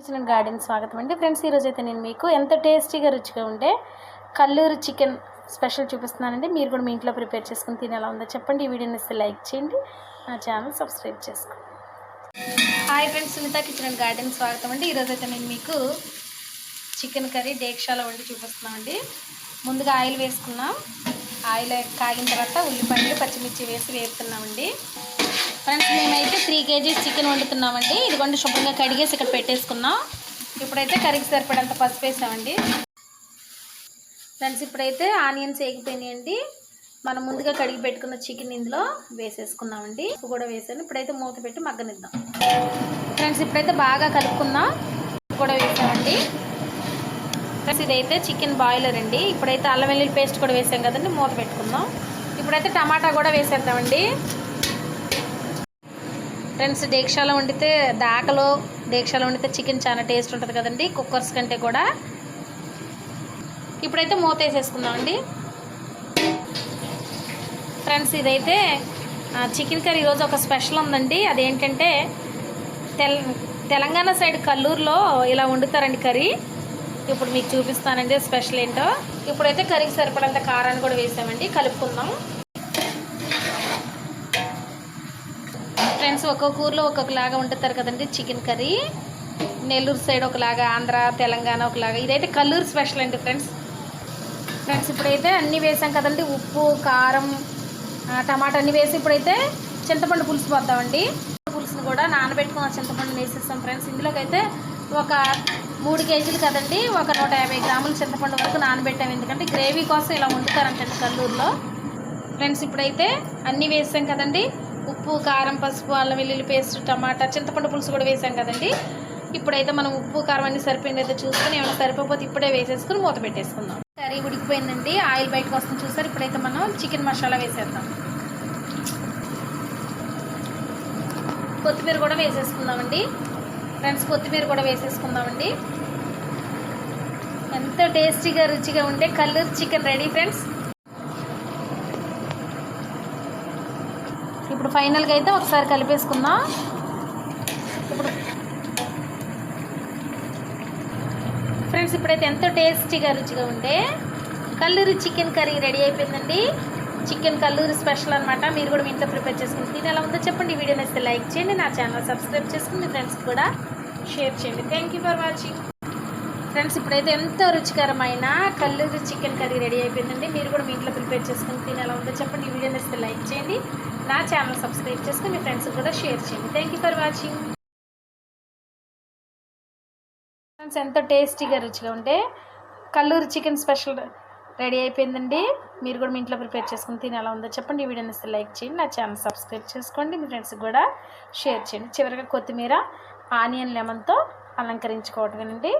Kitchen garden స్వాగతం అండి. Friends ఈరోజు అయితే నేను మీకు ఎంత టేస్టీగా రుచిగా ఉండే కల్లూరు చికెన్ స్పెషల్ చూపిస్తున్నానండి. మీరు కూడా మీ ఇంట్లో ప్రిపేర్ చేసుకుని తినేలా ఉందో చెప్పండి. ఈ వీడియోని ఇస్తే లైక్ చేయండి. నా ఛానల్ సబ్స్క్రైబ్ చేసుకోండి. Hi friends Sunitha kitchen and garden స్వాగతం అండి. ఈరోజు అయితే నేను మీకు చికెన్ కర్రీ డేక్షాలో వండి చూపిస్తున్నామండి ముందుగా ఆయిల్ వేసుకున్నాం. ఆయిల్ కాగిన తర్వాత ఉల్లిపాయలు పచ్చిమిర్చి వేసి వేపుతున్నామండి. ఫ్రెండ్స్ మేమైతే త్రీ కేజీస్ చికెన్ వండుతున్నామండి. ఇదిగోండి శుభ్రంగా కడిగేసి ఇక్కడ పెట్టేసుకున్నాం. ఇప్పుడైతే కరిగి సరిపడంత పసుపు వేసామండి. ఫ్రెండ్స్ ఇప్పుడైతే ఆనియన్స్ వేగిపోయినాయండి మనం ముందుగా కడిగి పెట్టుకున్న చికెన్ ఇందులో వేసేసుకున్నామండి. ఉప్పు కూడా వేసాను. ఇప్పుడైతే మూత పెట్టి మగ్గనిద్దాం. ఫ్రెండ్స్ ఇప్పుడైతే బాగా కలుపుకుందాం ఉప్పు కూడా వేసామండి. ఫ్రెండ్స్ ఇదైతే చికెన్ బాయిలర్ అండి. ఇప్పుడైతే అల్లం వెల్లుల్లి పేస్ట్ కూడా వేసాం కదండి మూత పెట్టుకుందాం. ఇప్పుడైతే టమాటా కూడా వేసేద్దామండి. ఫ్రెండ్స్ డేక్షాలో వండితే దాకలో డేక్షాలో వండితే చికెన్ చాలా టేస్ట్ ఉంటుంది కదండి కుక్కర్స్ కంటే కూడా. ఇప్పుడైతే మూత వేసేసుకుందామండి ఫ్రెండ్స్ ఇదైతే చికెన్ కర్రీ ఈరోజు ఒక స్పెషల్ ఉందండి. అదేంటంటే తెల్ తెలంగాణ సైడ్ కల్లూరులో ఇలా వండుతారండి కర్రీ. ఇప్పుడు మీకు చూపిస్తానండి స్పెషల్ ఏంటో. ఇప్పుడైతే కర్రీకి సరిపడంత కారాన్ని కూడా వేసామండి కలుపుకుందాం. ఫ్రెండ్స్ ఒక్కొక్క ఊర్లో ఒక్కొక్కలాగా వండుతారు కదండి చికెన్ కర్రీ. నెల్లూరు సైడ్ ఒకలాగా ఆంధ్ర తెలంగాణ ఒకలాగా. ఇదైతే కల్లూరు స్పెషల్ అండి ఫ్రెండ్స్. ఫ్రెండ్స్ ఇప్పుడైతే అన్నీ వేసాం కదండి. ఉప్పు కారం టమాటా అన్నీ వేసి ఇప్పుడైతే చింతపండు పులుసు పోద్దామండి. పులుసుని కూడా నానబెట్టుకున్న చింతపండు వేసేస్తాం ఫ్రెండ్స్. ఇందులోకైతే ఒక మూడు కేజీలు కదండి ఒక నూట యాభై గ్రాముల చింతపండు వరకు నానబెట్టాం. ఎందుకంటే గ్రేవీ కోసం ఇలా వండుతారంటండి కల్లూరులో. ఫ్రెండ్స్ ఇప్పుడైతే అన్నీ వేసాం కదండి. ఉప్పు కారం పసుపు అల్లం వెల్లుల్లి పేస్ట్ టమాటా చింతపండు పులుసు కూడా వేసాం కదండి. ఇప్పుడైతే మనం ఉప్పు కారం అన్ని సరిపోయింది అయితే చూసుకొని ఏమైనా సరిపోతే ఇప్పుడే వేసేసుకుని మూత పెట్టేసుకుందాం. కర్రీ ఉడికిపోయిందండి. ఆయిల్ బయటకు వస్తుంది చూసారు. ఇప్పుడైతే మనం చికెన్ మసాలా వేసేద్దాం. కొత్తిమీర కూడా వేసేసుకుందామండి. ఫ్రెండ్స్ కొత్తిమీర కూడా వేసేసుకుందామండి. ఎంతో టేస్టీగా రుచిగా ఉండే కల్లూరు చికెన్ రెడీ ఫ్రెండ్స్. ఇప్పుడు ఫైనల్గా అయితే ఒకసారి కలిపేసుకుందాం. ఇప్పుడు ఫ్రెండ్స్ ఇప్పుడైతే ఎంతో టేస్టీగా రుచిగా ఉంటే కల్లూరి చికెన్ కర్రీ రెడీ అయిపోయిందండి. చికెన్ కల్లూరి స్పెషల్ అనమాట మీరు కూడా మీ ఇంట్లో ప్రిపేర్ చేసుకుని తిని ఎలా ఉందో చెప్పండి. వీడియో నచ్చితే లైక్ చేయండి నా ఛానల్ సబ్స్క్రైబ్ చేసుకుని మీ ఫ్రెండ్స్కి కూడా షేర్ చేయండి. Thank you for watching friends ఇప్పుడైతే ఎంతో రుచికరమైన కల్లూరు చికెన్ కర్రీ రెడీ అయిపోయిందండి. మీరు కూడా మీ ఇంట్లో ప్రిపేర్ చేసుకుని తిని ఎలా ఉందో చెప్పండి. ఈ వీడియో నచ్చితే లైక్ చేయండి. నా ఛానల్ సబ్స్క్రైబ్ చేసుకుని మీ ఫ్రెండ్స్కి కూడా షేర్ చేయండి. Thank you for watching friends ఎంతో టేస్టీగా రుచిగా ఉంటే కల్లూరు చికెన్ స్పెషల్ రెడీ అయిపోయిందండి. మీరు కూడా మీ ఇంట్లో ప్రిపేర్ చేసుకుని తిని ఎలా ఉందో చెప్పండి. ఈ వీడియోని లైక్ చేయండి. నా ఛానల్ సబ్స్క్రైబ్ చేసుకోండి. మీ ఫ్రెండ్స్కి కూడా షేర్ చేయండి. చివరిగా కొత్తిమీర ఆనియన్ లెమన్తో అలంకరించుకోవటమేనండి.